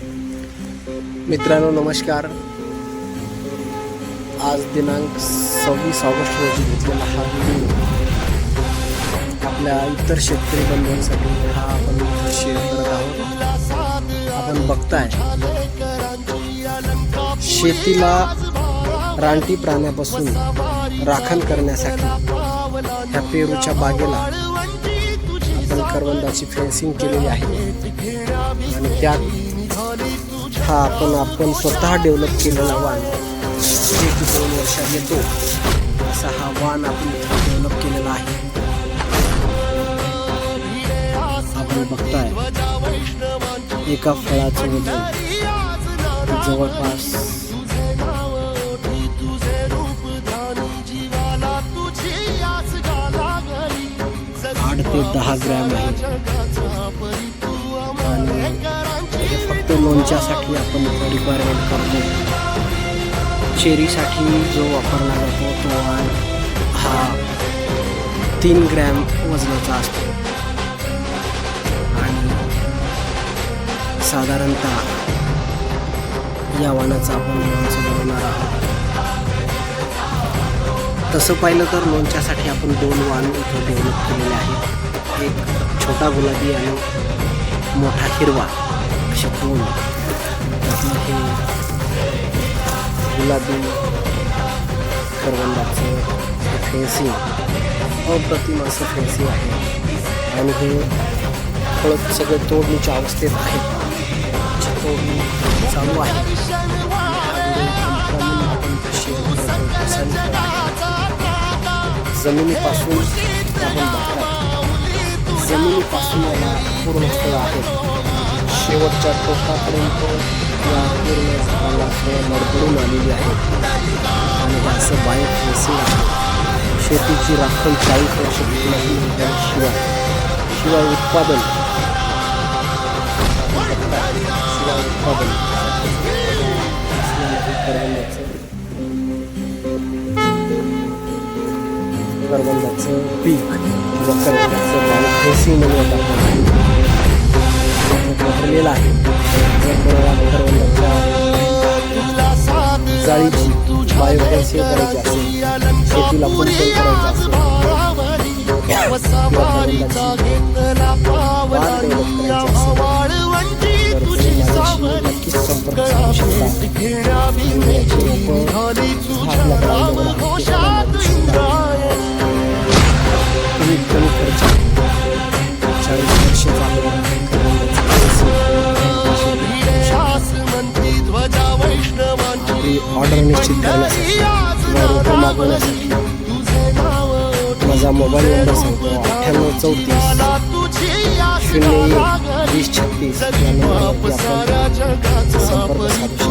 मित्रांनो नमस्कार. आज दिनांक सव्वीस ऑगस्ट रोजी घेतलेला हा व्हिडिओ आपल्या इतर शेतकरी बंधूंसाठी हा आपण शेअर करत आहोत. आपण बघताय शेतीला रानटी प्राण्यापासून राखण करण्यासाठी ह्या पेरूच्या बागेला आपण करवंदाची फेन्सिंग केलेली आहे. आणि त्यात हा आपण आपण स्वतः डेव्हलप केलेला वाण. जे की दोन वर्षात येतो. असा हा वाण आपण डेव्हलप केलेला आहे. आपण बघताय एका फळाचं वजन जवळपास आठ ते दहा ग्रॅम आहे. आणि हे फक्त लोणच्यासाठी आपण रिक्वायरमेंट करतो. चेरीसाठी जो वापरला जातो तो वाण हा तीन ग्रॅम वजनाचा असतो. आणि साधारणतः या वाणाचा आपण लोणचं बनवणार आहोत. तसं पाहिलं तर लोणच्यासाठी आपण दोन वाण इथे डेव्हलप केलेले आहेत. एक छोटा गुलाबी आणि मोठा हिरवा. असे दोन त्यातलं हे गुलाबी करवंदाचं फेन्सिंग अप्रतिम असं फेन्सिंग आहे. आणि हे फळं सगळे तोडणीच्या अवस्थेत आहे. तोडणी चालू आहे. जमिनीपासून आपण बघतात जमिनीपासून याला पूर्ण स्थळ आहे. शेवटच्या टोकापर्यंत या पूर्ण झाडाला फळं मडकळून आलेली आहेत आणि असं बाईक फेन्सिंग आहे. शेतीची राखण चाळीस वर्ष टिकण्याची शिवाय शिवाय उत्पादन. शिवाय उत्पादन. करवंदाचं करवंदाचं पीक किंवा करवंदाचं बायो फेसिंग म्हणून आपण लागलेला आहे. जर जाळीची बायो फेन्सिंग करायची असेल शेतीला करायचं असेल नक्कीच संपर्क साधू शकता ऑर्डर निश्चित करण्यासाठी किंवा रोपं मागवण्यासाठी माझा मोबाईल नंबर सांगतो अठ्ठ्याण्णव चौतीस शून्य एक वीस छत्तीस या नंबरवरती आपण संपर्क साधू शकतो.